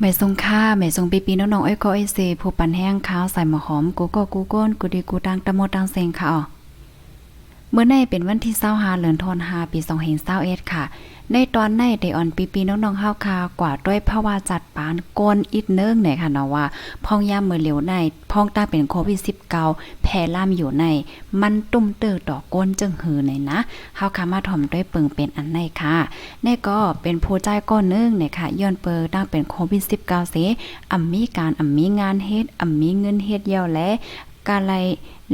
ไม่ทรงค่าไม่ทรงปีปีน้องๆเอ้ยก็ไอเซผู้ปันแห้งข้าวใส่หมอหอมกูก็กูก้นกูดีกูดังตะโมดังเซงค่ะอ๋อ เมื่อในเป็นวันที่25เดือนธันวาคมปี2521ค่ะ ในตอนในได้อ่อนปีปีน้องๆเฮาคากว่าด้วยภาวะจัดปานก้นอีกเนิ่งเนี่ยค่ะเนาะว่า พองยามมื้อเหลียวในพองตาเป็นโควิด19แพร่ล่ามอยู่ใน มันตุ้มเตอต่อก้นจึงหือในนะเฮาคามาถ่อมด้วยปึงเป็นอันในค่ะในก็เป็นผู้ใจก้อนนึงเนี่ยค่ะย้อนเปิดตั้งเป็นโควิด19เสอ่ำมีการอ่ำมีงานเฮ็ดอ่ำมีเงินเฮ็ดเยาวและ กาไล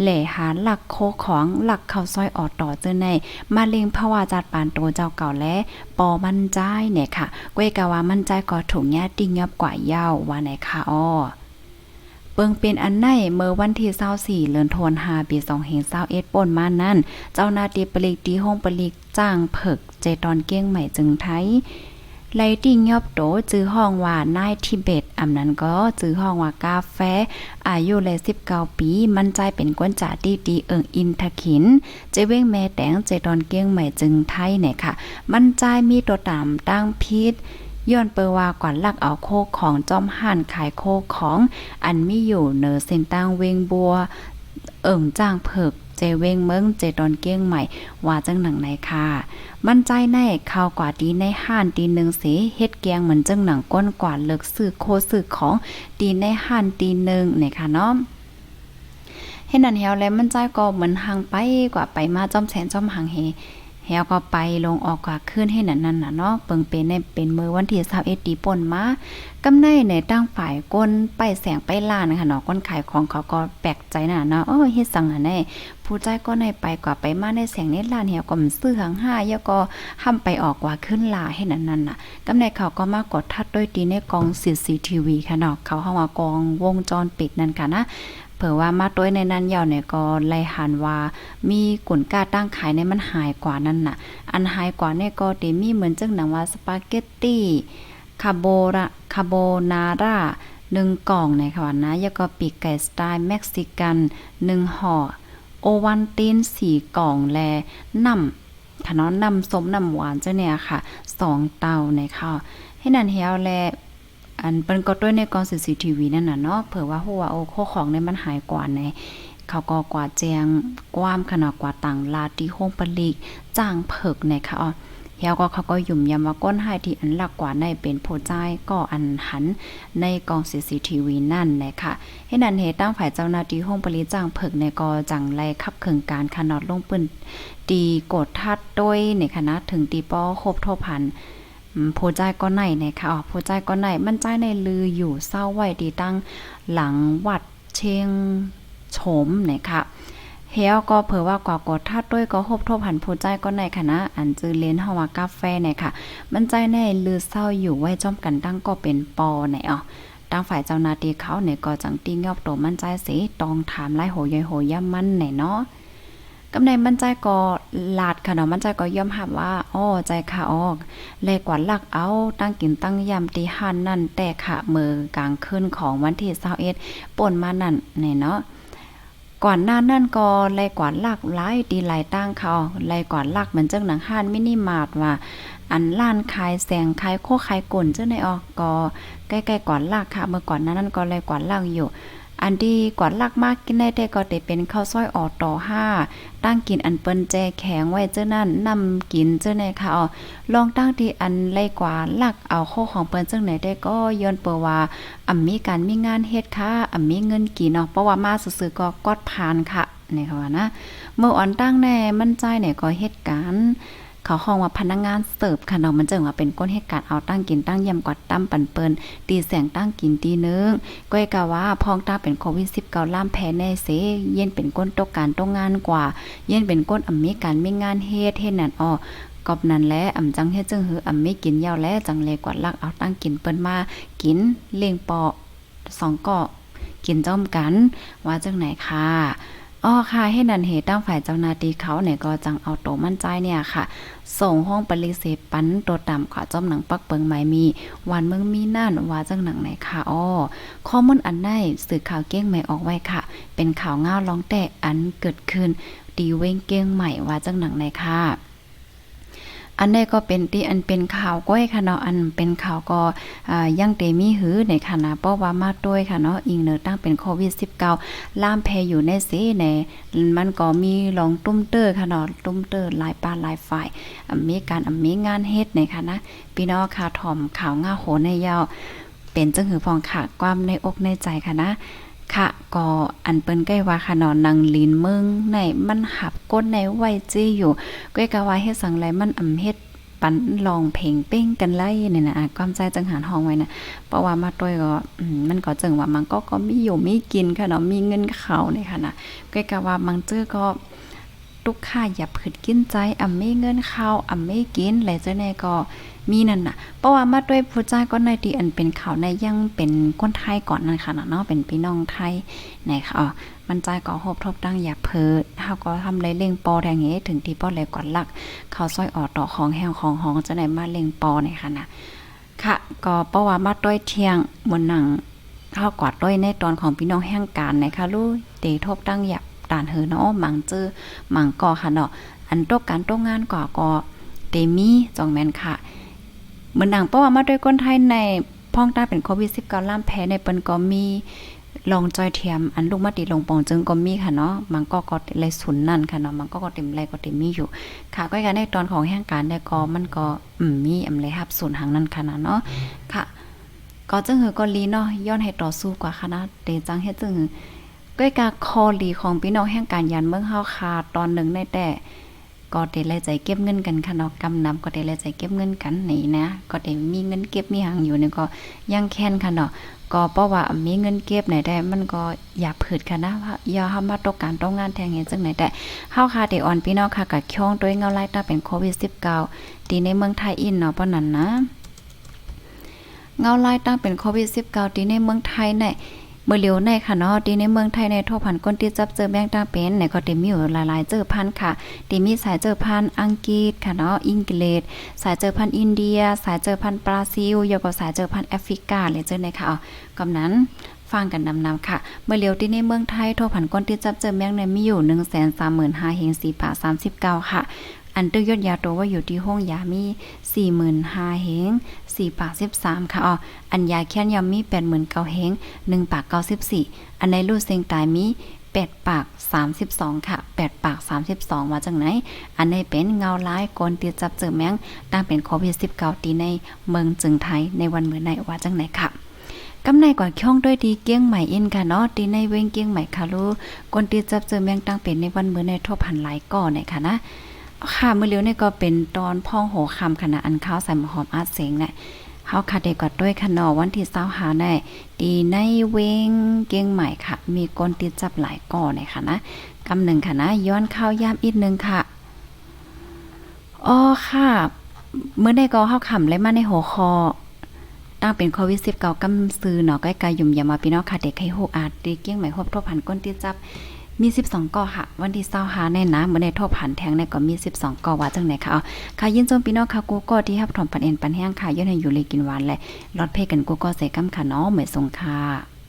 แหล่หาหลักโคของหลักเข้าซอยออดต่อเจอในมาเลงภาวะจัดปานโตเจ้าเก่าและปอมั่นใจเนี่ยค่ะก้วยกะว่ามั่นใจก็ถุงแยาติงยับกว่ายาวว่าไหนค่ะอ้อเปิงเป็นอันในเมื่อวันที่24เดือนธันวาคมปี2521ป่นมานั้น เจ้าหน้าที่ปลีกตีห้องปลีกจ้างเผิกเจตอนเก้งใหม่จึงไทย ไลติ้งยอบโตจื้อห้องว่านายทิเบตอำนั้นก็จื้อห้องว่ากาแฟ อายุเลย19 ปี มันใจเป็นกวนจ่าตีตีเอิงอินทขิน เจเว้งแม่แตงเจตอนเก้งใหม่จึงไทยเนี่ยค่ะ มันใจมีตัวตามตั้งพิษย้อนเปอว่ากว่าลักเอาโคของจอมห่านขายโคของ อันมีอยู่เนอเส้นตั้งเวงบัว เอิ่งจ้างเผิก เจเวงเมืองเจตอนเกี้ยงใหม่ ว่าจังหนังไหนค่ะ มั่นใจแน่ข่าวกว่าดีในห้านตีหนึ่งสีเฮ็ดเกียงเหมือนจังหนังก้นกว่าเลิกสื่อโคสื่อของตีในห้านตีหนึ่งเนี่ยค่ะเนาะเฮ็ดนั่นเฮวแล้วมันใจก็เหมือนห่างไปกว่าไปมาจอมแสนจอมห่างเฮ แฮวก็ไปลงออกกว่าขึ้นให้นั่นนั่นน่ะเนาะเปิงเป็นในเป็นมือวันที่21ปีป่นมากำในในตั้งฝ่ายก้นไปแสงไปล้านค่ะเนาะก้นขายของเขาก็แปลกใจน่ะเนาะเออเฮ็ดสังอันแน่ผู้ใจก็ในไปกว่าไปมาในแสงในล้านแฮวก็มซื้อหังห้าแล้วก็ห้ํไปออกกว่าขึ้นลาให้นั่นนั่นน่ะกำในเขาก็มากดทัดด้วยตีในกอง CCTV ค่ะเนาะเขาเฮาว่ากองวงจรปิดนั่นค่ะนะ เผื่อว่ามาต้วยในนั้นยาวเนี่ยก็ไลหันว่า มีกุนก้าตั้งขายในมันหายกว่านั่นน่ะ อันหายกว่าเนี่ยก็เดมีเหมือนจังหนังว่าสปาเกตตี้คาโบระคาโบนาร่าหนึ่งกล่องในค่ะนะแล้วก็ปีกไก่สไตล์เม็กซิกันหนึ่งห่อโอวันตินสี่กล่องแลน้ำค่ะเนน้ำสมน้ำหวานเจ้าเนี่ยค่ะสองเตาในค่ะให้นันเฮียวแล อันเปิ้นก็ด้วยในกอง CCTV นั่นน่ะเนาะเผื่อว่าหัวโอ้โคของเนี่ยมันหายกว่าในเขาก็กว่าแจงกว้ามขนาดกว่าต่างลาที่ห้องปลีกจ้างเผิกในค่ะอ๋อเฮียก็เขาก็ยุ่มยำว่าก้นหายที่อันหลักกว่าในเป็นโพใจายก็อันหันในกอง CCTV นั่นนะคะให้นันเหตุตั้งฝ่ายเจ้าหน้าที่ห้องปลีจ้างเผิกในก็จังไล่ขับเคิงการขนาดลงปืนตีกดทัดด้วยในคณะถึงตีป้อครบทพัน ผู้ใจายก็ไหนนะคะอ๋อผู้ใจายก็ไหนมันใจายในลืออยู่เศร้าไว้ดีตั้งหลังวัดเชียงโฉมนะคะเฮียก็เผอว่ากว่ากดทัดด้วยก็ฮบทบหันผู้ใจก็ในคณะอันจือเลนฮาวากาแฟเนี่ยค่ะ มันใจในลือเศร้าอยู่ไว้จ้อมกันตั้งก็เป็นปอไหนอ๋อตั้งฝ่ายเจ้านาที่เขาเนี่ยก็จังติ้งยอบโตมั่นใจเสิตองถามไล่โหยอยโหย่ำมันไหนเนาะ กำในมันใจก็ลาดค่ะเนาะมันใจก็ยอมรับว่าอ้อใจค่ะออกเลกว่าลักเอาตั้งกินตั้งยำตีหันนั่นแต่ค่ะมือกลางคืนของวันที่21ป่นมานั่นนี่เนาะก่อนหน้านั่นก็ไล่กว่าลักหลายตีหลายตั้งเขาไล่กว่าลักเหมือนเจังหนังห้านมินิมาร์ทว่า อันล้านขายแสงขายโคขายก่นเจ้าในออกก็ใกล้ๆก่อนลักค่ะ เมื่อก่อนหนั้นนั่นก็ไล่กว่าลักอยู่ อันที่กวาดลักมากกินได้แต่ก็ได้เป็นข้าวซอยออต่อห้าตั้งกินอันเปิ้นแจแข็งไว้เจ้านั่นนำกินเจ้าในค่ะอ๋อลองตั้งที่อันไล่กว่าลักเอาข้อของเปิ้นจังไหนได้ก็ย้อนเปอว่าอ่ำมีการมีงานเฮ็ดค่ะอ่ำมีเงินกินเนาะเพราะว่ามาซื่อๆก็กอดผ่านค่ะนี่ค่ะว่านะเมื่ออ่อนตั้งแน่มั่นใจเนี่ยก็เฮ็ดการ เขาห้องว่าพนักงานเสิร์ฟค่ะเนาะมันจึงว่าเป็นก้นเหตุการณ์เอาตั้งกินตั้งยำกอดตั้มปันเปินตีแสงตั้งกินตีนึงก้อยกะว่าพองตาเป็นโควิด19ล่ามแพ้แน่เสเย็นเป็นก้นตกการต้องงานกว่า เย็นเป็นก้นอำมีการมีงานเฮ็ดเฮ็ดนั่นอ้อกอบนั้นและอำจังเฮ็ดจึงหืออำมีกินยาวแลจังเลยกว่าลักเอาตั้งกินเปิ้นมากินเลี้ยงปอสองเกาะกินจ้อมกันว่าจังไหนค่ะ อ๋อค่ะให้นันเหตุตั้งฝ่ายเจ้าหน้าที่เขาเนี่ยก็จังเอาโตมั่นใจเนี่ยค่ะ ส่งห้องปริเสปันตัวต่ำขะจอมหนังปักเปิงหมายมีวันเมืองมีนั่นว่าจังหนังไหนค่ะอ๋อข้อมูลอันได้สื่อข่าวเก้งใหม่ออกไว้ค่ะ เป็นข่าวง่าวร้องแต่อันเกิดขึ้นดีเว้งเก้งใหม่ว่าจังหนังไหนค่ะ อันนี้ก็เป็นที่อันเป็นข่าวก้อยค่ะเนาะอันเป็นข่าวก็อ่ายังเตมีหือในคณะเพราะว่ามาด้วยค่ะเนาะอิงเนอตั้งเป็นโควิด -19 ล่ามแพอยู่ในเสในมันก็มีลองตุ้มเตอร์ค่ะเนาะตุ้มเตอร์หลายปาหลายฝ่ายมีการมีงานเฮ็ดในค่ะนะพี่น้องค่ะถ่อมข่าวง่าโหในยาวเป็นจังหือพองค่ะความในอกในใจค่ะนะ ค่ะก็อันเปิ้นใกล้ว่าค่ะนอนนางลินเมืองในมันหับก้นในไว้จี้อยู่ก้อยกะว่าเฮ็ดสังไรมันอำเฮ็ดปันลองเพลงเป้งกันไล่เนี่ยนะความใจจังหารห้องไว้นะเพราะว่ามาต้วยก็มันก็จึงว่ามันก็ก็มีอยู่มีกินค่ะเนาะมีเงินเขาเนี่ยค่ะนะก้อยกะว่ามังเจอก็ ทุกค่าอย่าผืดกินใจอ่ำไม่เงินเข้าอ่ำไม่กินและเจ้าแน่ก็มีนั่นน่ะ เพราะว่ามาด้วยผู้จ้าก็ในที่อันเป็นข่าวในยังเป็นคนไทยก่อนนั่นค่ะเนาะเป็นพี่น้องไทยในค่ะอ๋อมันใจก็หบทบตั้งอย่าเพิดเฮาก็ทำไรเล่งปอแทงเงถึงที่ป้อเลยก่อนลัก เขาซอยออดต่อของแห้งของห้องจะได้มาเล่งปอในค่ะนะค่ะ ก็เพราะว่ามาด้วยเที่ยงบนหนังข้าวกวาดด้วยในตอนของพี่น้องแห่งการนะคะลูกเตทบตั้งหยับ ตานเหือเนาะหมังเจอหมังก่อค่ะเนาะอันตกการตกงานก่อก็เตมีจองแมนค่ะเหมือนหนังเพราะว่ามาด้วยคนไทยในพ้องต้าเป็นโควิด19ล่ามแพ้ในเปิ้นก็มีลองจอยเทียมอันลูกมาติลงปองจึงก็มีค่ะเนาะมันก็ก็เลยสุนนั่นค่ะเนาะมันก็ก็เต็มไรก็เต็มมีอยู่ ค่ะก็กันในตอนของแห่งการได้ก็มันก็อืมมีอำเลยรับศูนหางนั่นค่ะนะเนาะค่ะ ก็จึงหือก็ลีเนาะย้อนให้ต่อสู้กว่าคณะเตจังเฮ็ดจึงหือ ก้อยกาคอลีของพี่น้องแห่งการยันเมืองเฮาคาตอนหนึ่งในแต่ก็ได้แลใจเก็บเงินกันค่ะเนาะกำนำก็ได้แลใจเก็บเงินกันนี่นะ ก็ได้มีเงินเก็บมีหังอยู่นี่ก็ยังแค้นค่ะเนาะก็เพราะว่ามีเงินเก็บไหนได้มันก็อย่าผืดค่ะนะว่าอย่าเฮามาตกการต้องงานแทงเห็นจังไหนได้เฮาค่ะได้อ่อนพี่น้องค่ะกับช่องตัวเงาไล่ตาเป็นโควิด19ตีในเมืองไทยอินเนาะปานนั้นนะ เงาไล่ตั้งเป็นโควิด19ตีในเมืองไทยในเมื่อเร็วในค่ะเนาะตีในเมืองไทยในทั่วพันก้นที่จับเจอแบงตั้งเป็นในก็เต็มมีอยู่หลายๆ เจอพันค่ะตีมีสายเจอพันอังกฤษค่ะเนาะอังกฤษสายเจอพันอินเดีย สายเจอพันบราซิลยก็สายเจอพันแอฟริกาเลยเจอในค่ะอ๋อกำนั้นฟังกันนำๆค่ะ เมื่อเลียวที่ในเมืองไทยทั่วพันก้นที่จับเจอแมงในมีอยู่1 3 5 5 0 0 0เฮง4ปา39 ค่ะ อันตึกยอดยาตัวว่าอยู่ที่ห้องยามี45,000เฮง4ปาก13ค่ะอ๋ออันยาแค้นยามี89,000เฮง1ปาก94อันในรูดเซงตายมี8ปาก32ค่ะ8ปาก32มาจากไหน อันในเป็นเงาร้ายกนตีจับเจอแมงตั้งเป็นโควิด19ตีในเมืองจึงไทยในวันเหมื่อในว่าจังไหนค่ะกำในกว่าช่องด้วยดีเกี้ยงใหม่อินค่ะเนาะตีในเว้งเกี้ยงใหม่ค่ะลูกกนตีจับเจอแมงตั้งเป็นในวันเหมื่อในทั่วพันหลายก่อเนี่ยค่ะนะ ค่ะมื้อเร็วนี่ก็เป็นตอนพ่องโหคำขณะอันข้าวใส่หอมอาเสียงเนี่ยเฮาค่ะเดกกว่าด้วยค่ะเนาะวันที่25หาได้ตีในเวงเกียงใหม่ค่ะ มีกนติดจับหลายก่อเนี่ยค่ะนะกำหนึ่งค่ะนะย้อนข้าวยามอีกนึงค่ะอ๋อค่ะเมื่อได้ก็เฮาขำเลยมาในหัวคอตั้งเป็นโควิด19กำซื้อเนาะใกล้ๆยุ่มอย่ามาพี่น้องค่ะเด็กให้โฮอาดตีเกี้ยงใหม่ครบทบพันก้นติดจับ มี 12ก่อค่ะ วันที่เศร้าหาแน่นะเมื่อในทบผันแทงในก็มี 12ก่อว่าจังไหนค่ะเอาค่ะยินจมพี่น้องค่ะกูก็ที่รับถอมปันเอ็นปันแห้งค่ะย้อนให้อยู่เลยกินหวานและรอดเพกันกูก็ใส่กำค่ะเนาะเหมือนสงค่ะ